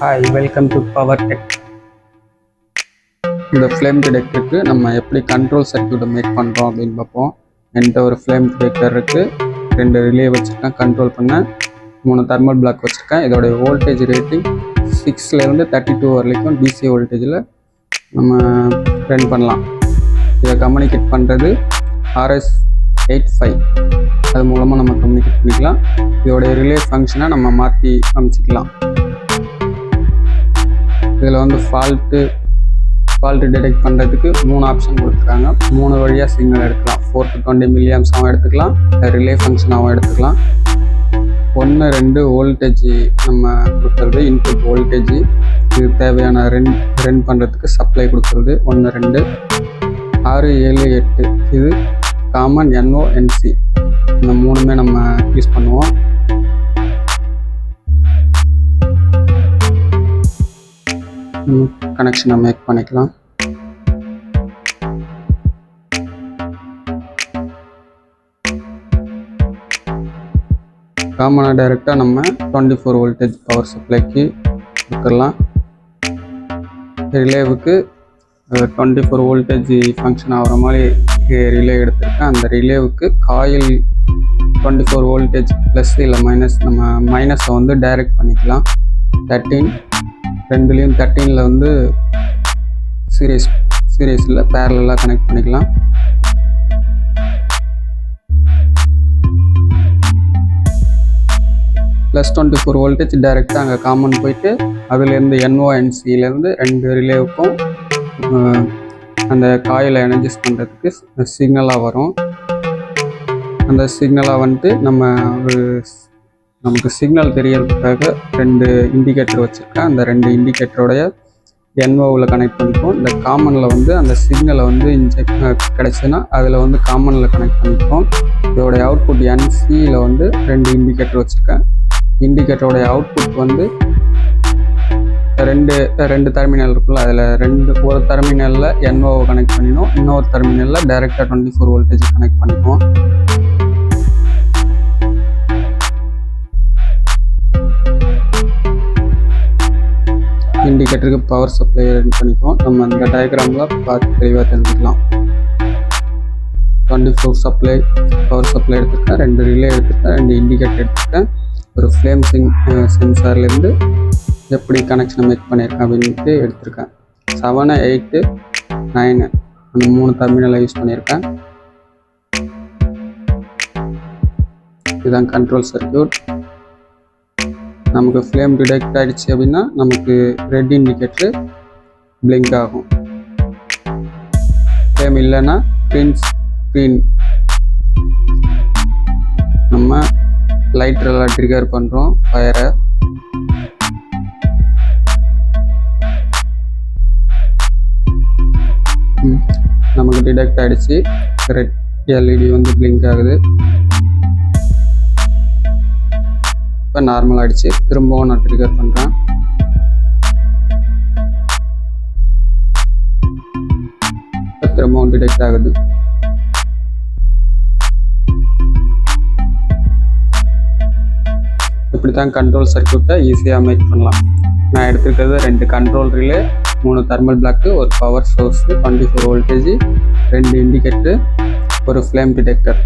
Hi welcome to power tech இந்த flame டிடெக்டருக்கு நம்ம எப்படி கண்ட்ரோல் சர்க்கியூட்டை மேக் பண்ணுறோம் அப்படின்னு பார்ப்போம். என்கிட்ட ஒரு ஃப்ளேம் டிடெக்டர் இருக்குது ரெண்டு ரிலே வச்சுருக்கேன் கண்ட்ரோல் பண்ண. மூணு தெர்மல் பிளாக் வச்சுருக்கேன். இதோடைய வோல்டேஜ் ரேட்டிங் சிக்ஸ்லேருந்து தேர்ட்டி டூ வரைக்கும் டிசி வோல்டேஜில் நம்ம ரன் பண்ணலாம். இதை கம்யூனிகேட் பண்ணுறது ஆர்எஸ் எயிட் ஃபைவ் அது மூலமாக நம்ம கம்யூனிகேட் பண்ணிக்கலாம். இதோடைய ரிலே ஃபங்க்ஷனை நம்ம மாற்றி அமைச்சிக்கலாம். இதில் வந்து ஃபால்ட்டு ஃபால்ட்டு டிடெக்ட் பண்ணுறதுக்கு மூணு ஆப்ஷன் கொடுத்துருக்காங்க. மூணு வழியாக சிக்னல் எடுக்கலாம். ஃபோர் டு டுவெண்ட்டி மில்லியம்ஸாகவும் எடுத்துக்கலாம். ரிலே ஃபங்க்ஷனாகவும் எடுத்துக்கலாம். ஒன்று ரெண்டு வோல்டேஜ் நம்ம கொடுக்குறது. இன்புட் வோல்டேஜ் இது தேவையான ரென் ரன் பண்ணுறதுக்கு சப்ளை கொடுக்குறது. ஒன்று ரெண்டு. ஆறு ஏழு எட்டு. இது காமன் என்ஓஎன்சி இந்த மூணுமே நம்ம யூஸ் பண்ணுவோம். கனெக்ஷனை மேக் பண்ணிக்கலாம். காமனாக டைரெக்டாக நம்ம டுவெண்ட்டி ஃபோர் வோல்டேஜ் பவர் சப்ளைக்கு கொடுத்துடலாம். ரிலேவுக்கு டுவெண்ட்டி ஃபோர் வோல்டேஜ் ஃபங்க்ஷன் ஆகிற மாதிரி ரிலே எடுத்திருக்கேன். அந்த ரிலேவுக்கு coil twenty four voltage plus இல்லை மைனஸ் நம்ம மைனஸை வந்து டைரக்ட் பண்ணிக்கலாம். தேர்ட்டீன் ரெண்டுலேயும் தேர்ட்டீனில் வந்து சீரியஸ் சீரியஸில் பேரலாக கனெக்ட் பண்ணிக்கலாம். ப்ளஸ் டுவெண்ட்டி ஃபோர் வோல்டேஜ் டைரெக்டாக அங்கே காமன் போயிட்டு அதுலேருந்து என்ஓஎன்சியிலேருந்து ரெண்டு ரிலேவுக்கும் அந்த காயில் எனர்ஜைஸ் பண்ணுறதுக்கு சிக்னலாக வரும். அந்த சிக்னலாக வந்துட்டு நம்ம ஒரு நமக்கு சிக்னல் தெரியறதுக்காக ரெண்டு இண்டிகேட்டர் வச்சுருக்கேன். அந்த ரெண்டு இண்டிகேட்டரோடைய என்ஓவில் கனெக்ட் பண்ணிப்போம் இந்த காமனில் வந்து அந்த சிக்னலை வந்து இன்ஜெக்ட் கிடச்சுன்னா அதில் வந்து காமனில் கனெக்ட் பண்ணிப்போம் இதோடைய அவுட்புட் என்சியில் வந்து ரெண்டு இண்டிகேட்டர் வச்சுருக்கேன். இண்டிகேட்டரோடைய அவுட்புட் வந்து ரெண்டு ரெண்டு டெர்மினல் இருக்குல்ல அதில் ரெண்டு ஒரு டெர்மினலில் என்ஓவை கனெக்ட் பண்ணினோம் இன்னொரு டெர்மினலில் டேரெக்டாக டுவெண்ட்டி ஃபோர் வோல்டேஜ் கனெக்ட் பண்ணிப்போம் இண்டிகேட்டருக்கு பவர் சப்ளை ரெடி பண்ணிக்குவோம். நம்ம இந்த டயக்ராமில் பார்த்து தெளிவாக தெரிஞ்சுக்கலாம். Twenty four supply power supply எடுத்துருக்கேன். ரெண்டு ரிலே எடுத்துருக்கேன் ரெண்டு இண்டிகேட்டர் எடுத்துருக்கேன். ஒரு ஃப்ளேம் சிங் சென்சார்லேருந்து எப்படி கனெக்ஷனை மேக் பண்ணியிருக்கேன் அப்படின்ட்டு எடுத்திருக்கேன். செவனு எயிட்டு நைனு அந்த மூணு டெர்மினலை யூஸ் பண்ணியிருக்கேன் இதுதான் கண்ட்ரோல் சர்க்கியூட் நமக்கு ஃப்ளேம் டிடெக்ட் ஆகிடுச்சு அப்படின்னா நமக்கு ரெட் இண்டிகேட்ரு பிளிங்க் ஆகும். ஃப்ளேம் இல்லைன்னா க்ரீன் ஸ்க்ரீன் நம்ம லைட்ரெல்லாம் ட்ரிகர் பண்ணுறோம் ஃபயரை நமக்கு டிடெக்ட் ஆகிடுச்சு ரெட் எல்இடி வந்து பிளிங்க் ஆகுது. இப்போ நார்மல் ஆகிடுச்சு திரும்பவும் நான் ட்ரிகர் பண்ணுறேன் திரும்பவும் டிடெக்ட் ஆகுது. இப்படி தான் கண்ட்ரோல் சர்க்கியூட்டை ஈஸியாக மேக் பண்ணலாம். நான் எடுத்துருக்கிறது ரெண்டு கண்ட்ரோல் ரிலே மூணு தெர்மல் பிளாக்கு ஒரு power source twenty four voltage ரெண்டு இண்டிகேட்டரு ஒரு ஃப்ளேம் டிடெக்டர்